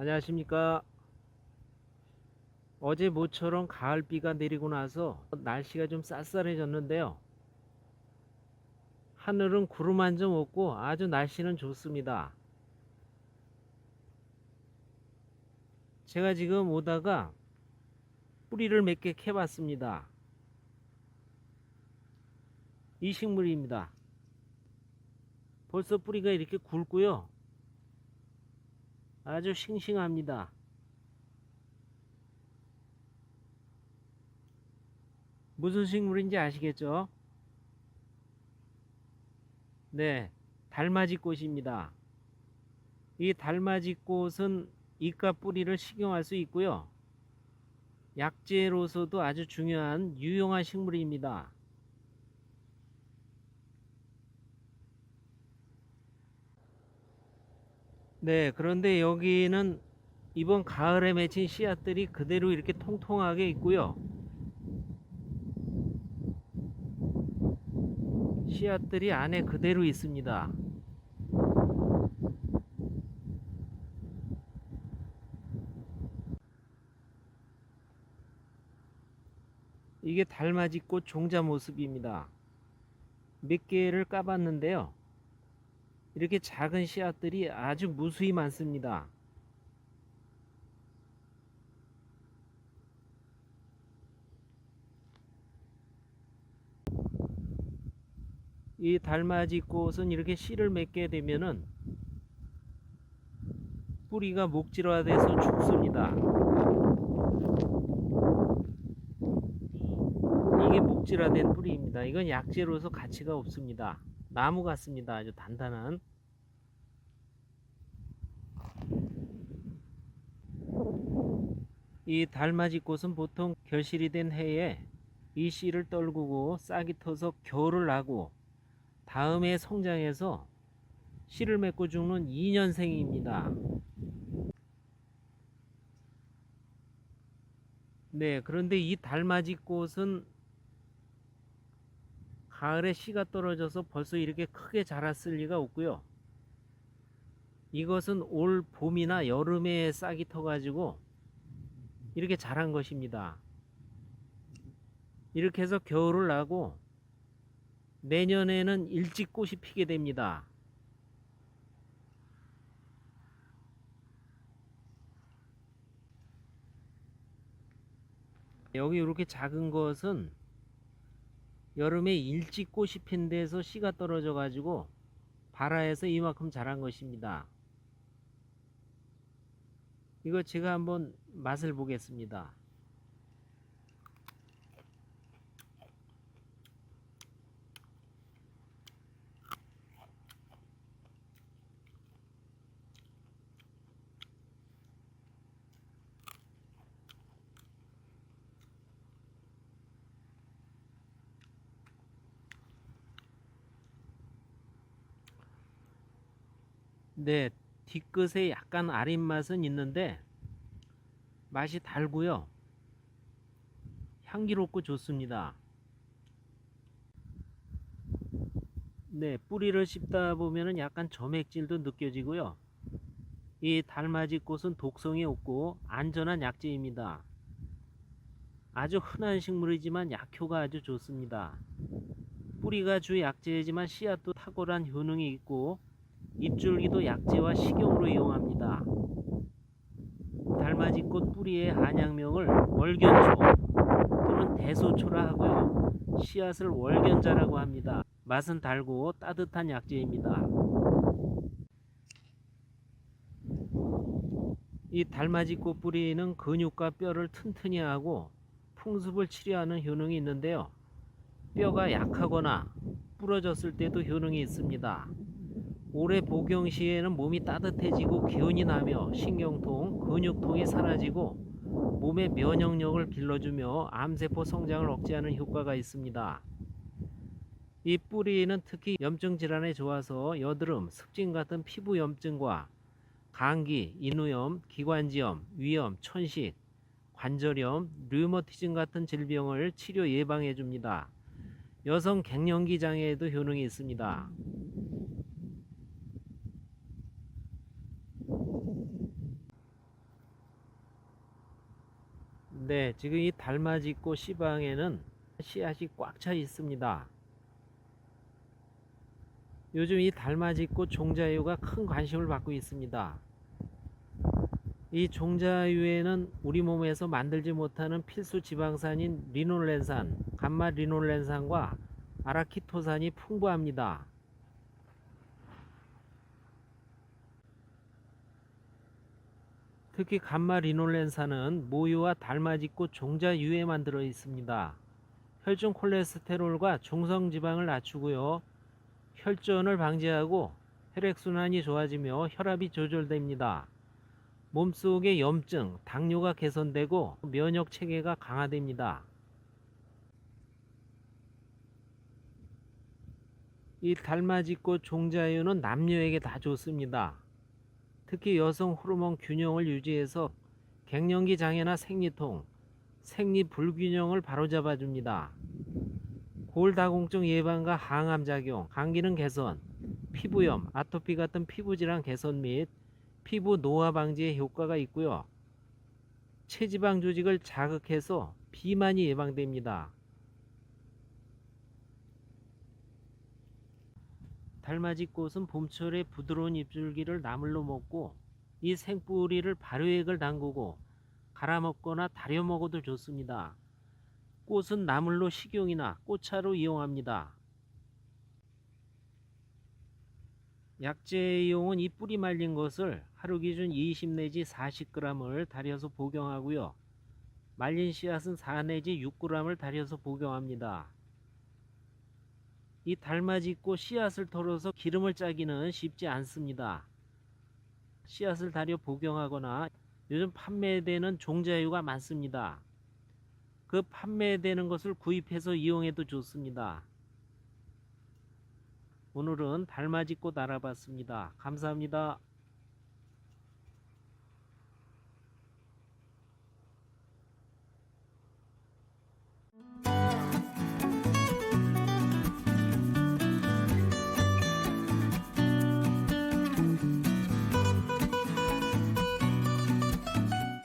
안녕하십니까. 어제 모처럼 가을비가 내리고 나서 날씨가 좀 쌀쌀해졌는데요. 하늘은 구름 한 점 없고 아주 날씨는 좋습니다. 제가 지금 오다가 뿌리를 몇 개 캐 봤습니다. 이 식물입니다. 벌써 뿌리가 이렇게 굵고요. 아주 싱싱합니다. 무슨 식물인지 아시겠죠? 네, 달맞이 꽃입니다. 이 달맞이 꽃은 잎과 뿌리를 식용할 수 있고요. 약재로서도 아주 중요한 유용한 식물입니다. 네, 그런데 여기는 이번 가을에 맺힌 씨앗들이 그대로 이렇게 통통하게 있고요. 씨앗들이 안에 그대로 있습니다. 이게 달맞이꽃 종자 모습입니다. 몇 개를 까봤는데요. 이렇게 작은 씨앗들이 아주 무수히 많습니다. 이 달맞이 꽃은 이렇게 씨를 맺게 되면은 뿌리가 목질화 돼서 죽습니다. 이게 목질화된 뿌리입니다. 이건 약재로서 가치가 없습니다. 나무 같습니다. 아주 단단한. 이 달맞이 꽃은 보통 결실이 된 해에 이 씨를 떨구고 싹이 터서 겨울을 나고 다음에 성장해서 씨를 맺고 죽는 2년생입니다. 네, 그런데 이 달맞이 꽃은 가을에 씨가 떨어져서 벌써 이렇게 크게 자랐을 리가 없고요. 이것은 올 봄이나 여름에 싹이 터가지고 이렇게 자란 것입니다. 이렇게 해서 겨울을 나고 내년에는 일찍 꽃이 피게 됩니다. 여기 이렇게 작은 것은 여름에 일찍 꽃이 핀 데서 씨가 떨어져 가지고 발아에서 이만큼 자란 것입니다. 이거 제가 한번 맛을 보겠습니다. 네, 뒤끝에 약간 아린 맛은 있는데 맛이 달고요. 향기롭고 좋습니다. 네, 뿌리를 씹다 보면은 약간 점액질도 느껴지고요. 이 달맞이 꽃은 독성이 없고 안전한 약재입니다. 아주 흔한 식물이지만 약효가 아주 좋습니다. 뿌리가 주 약재이지만 씨앗도 탁월한 효능이 있고 잎줄기도 약재와 식용으로 이용합니다. 달맞이꽃 뿌리의 한약명을 월견초 또는 대소초라 하고요. 씨앗을 월견자라고 합니다. 맛은 달고 따뜻한 약재입니다. 이 달맞이꽃 뿌리는 근육과 뼈를 튼튼히 하고 풍습을 치료하는 효능이 있는데요. 뼈가 약하거나 부러졌을 때도 효능이 있습니다. 올해 복용 시에는 몸이 따뜻해지고 기운이 나며 신경통, 근육통이 사라지고 몸의 면역력을 길러주며 암세포 성장을 억제하는 효과가 있습니다. 이 뿌리는 특히 염증 질환에 좋아서 여드름, 습진 같은 피부 염증과 감기, 인후염, 기관지염, 위염, 천식, 관절염, 류머티즘 같은 질병을 치료 예방해 줍니다. 여성 갱년기 장애에도 효능이 있습니다. 네, 지금 이 달맞이꽃 씨방에는 씨앗이 꽉 차 있습니다. 요즘 이 달맞이꽃 종자유가 큰 관심을 받고 있습니다. 이 종자유에는 우리 몸에서 만들지 못하는 필수 지방산인 리놀렌산, 감마 리놀렌산과 아라키토산이 풍부합니다. 특히 감마 리놀렌산은 모유와 달맞이꽃 종자 유에만 들어 있습니다. 혈중 콜레스테롤과 중성 지방을 낮추고요. 혈전을 방지하고 혈액순환이 좋아지며 혈압이 조절됩니다. 몸속의 염증, 당뇨가 개선되고 면역 체계가 강화됩니다. 이 달맞이꽃 종자유는 남녀에게 다 좋습니다. 특히 여성 호르몬 균형을 유지해서 갱년기 장애나 생리통, 생리 불균형을 바로잡아 줍니다. 골다공증 예방과 항암 작용, 감기능 개선, 피부염, 아토피 같은 피부 질환 개선 및 피부 노화 방지에 효과가 있고요. 체지방 조직을 자극해서 비만이 예방됩니다. 달맞이 꽃은 봄철에 부드러운 잎줄기를 나물로 먹고 이 생뿌리를 발효액을 담그고 갈아 먹거나 다려 먹어도 좋습니다. 꽃은 나물로 식용이나 꽃차로 이용합니다. 약재 이용은 이 뿌리 말린 것을 하루 기준 20 내지 40g을 달여서 복용하고요. 말린 씨앗은 4 내지 6g을 달여서 복용합니다. 이 달맞이꽃 씨앗을 털어서 기름을 짜기는 쉽지 않습니다. 씨앗을 달여 복용하거나 요즘 판매되는 종자유가 많습니다. 그 판매되는 것을 구입해서 이용해도 좋습니다. 오늘은 달맞이꽃 알아봤습니다. 감사합니다.